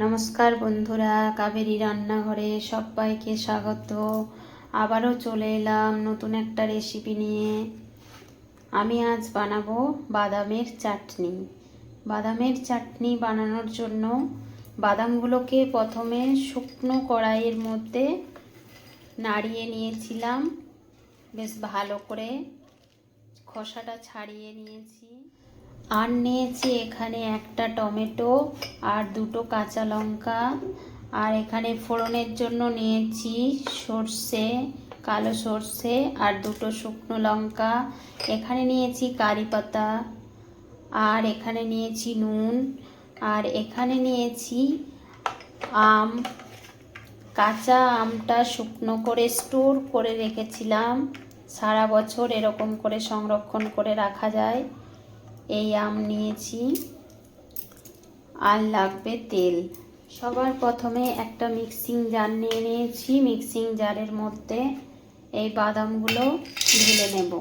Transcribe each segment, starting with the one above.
নমস্কার বন্ধুরা, কাবেরি রান্নাঘরে সবাইকে স্বাগত। আবারও চলে এলাম নতুন একটা রেসিপি নিয়ে। আমি আজ বানাবো বাদামের চাটনি। বাদামের চাটনি বানানোর জন্য বাদামগুলোকে প্রথমে শুকনো কড়াইয়ের মধ্যে নাড়িয়ে নিয়েছিলাম। বেশ ভালো করে খোসাটা ছাড়িয়ে নিয়েছি। আর নিয়েছি এখানে একটা টমেটো আর দুটো কাঁচা লঙ্কা। আর এখানে ফোড়নের জন্য নিয়েছি সর্ষে, কালো সর্ষে আর দুটো শুকনো লঙ্কা। এখানে নিয়েছি কারি পাতা আর এখানে নিয়েছি নুন। আর এখানে নিয়েছি আম। কাঁচা আমটা শুকনো করে স্টোর করে রেখেছিলাম। সারা বছর এরকম করে সংরক্ষণ করে রাখা যায়। এই আম নিয়েছি। আর লাগবে তেল। সবার প্রথমে একটা মিক্সিং জার নিয়ে নিয়েছি। মিক্সিং জারের মধ্যে এই বাদামগুলো ঢেলে নেব।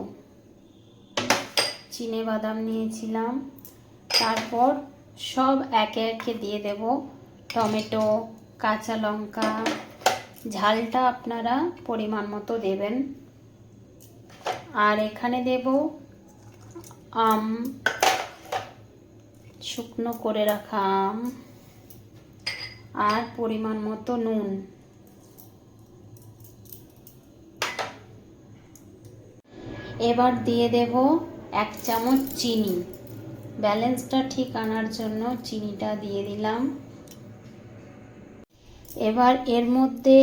চিনে বাদাম নিয়েছিলাম। তারপর সব একে একে দিয়ে দেব। টমেটো, কাঁচা লঙ্কা, ঝালটা আপনারা পরিমাণ মতো দেবেন। আর এখানে দেব আম শুকনো করে রাখা আম আর পরিমাণ মতো নুন। এবার দিয়ে দেব এক চামচ চিনি। ব্যালেন্সটা ঠিক আনার জন্য চিনিটা দিয়ে দিলাম। এবার এর মধ্যে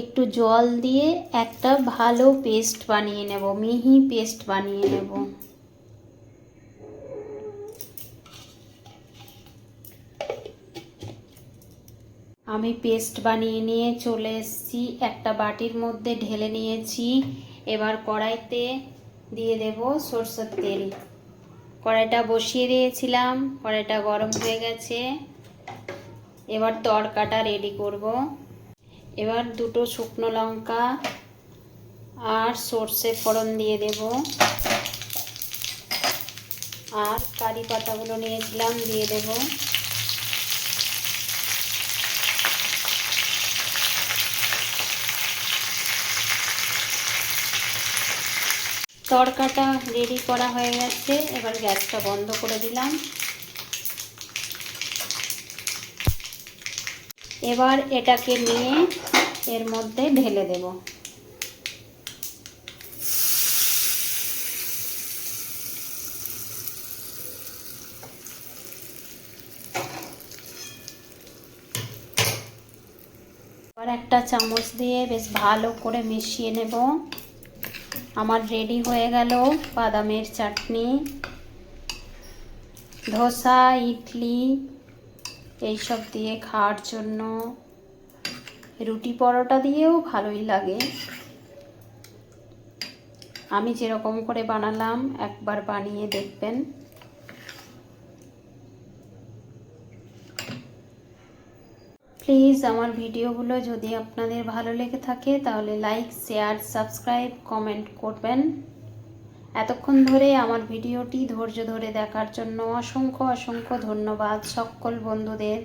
একটু জল দিয়ে একটা ভালো পেস্ট বানিয়ে নেব, মিহি পেস্ট বানিয়ে নেব। আমি পেস্ট বানিয়ে নিয়ে চলে এসেছি। একটা বাটির মধ্যে ঢেলে নিয়েছি। এবার কড়াইতে দিয়ে দেব সরষের তেল। কড়াইটা বসিয়ে দিয়েছিলাম। কড়াইটা গরম হয়ে গেছে। এবার তড়কাটা রেডি করব। এবার দুটো শুকনো লঙ্কা আর সর্ষে ফোড়ন দিয়ে দেব। আর কারি পাতাগুলো নিয়েছিলাম, দিয়ে দেবো। তড়কাটা রেডি করা হয়ে গেছে। এবার গ্যাসটা বন্ধ করে দিলাম। এবার এটাকে নিয়ে এর মধ্যে ঢেলে দেব। এবার একটা চামচ দিয়ে বেশ ভালো করে মিশিয়ে নেব। আমার রেডি হয়ে গেল বাদামের চাটনি, ধোসা, ইডলি, এইসব দিয়ে খাওয়ার জন্য। রুটি পরোটা দিয়েও ভালোই লাগে। আমি যেরকম করে বানালাম, একবার বানিয়ে দেখবেন। প্লিজ আমার ভিডিওগুলো যদি আপনাদের ভালো লেগে থাকে, তাহলে লাইক শেয়ার সাবস্ক্রাইব কমেন্ট করবেন। এতক্ষণ ধরে আমার ভিডিওটি ধৈর্য ধরে দেখার জন্য অসংখ্য অসংখ্য ধন্যবাদ সকল বন্ধুদের।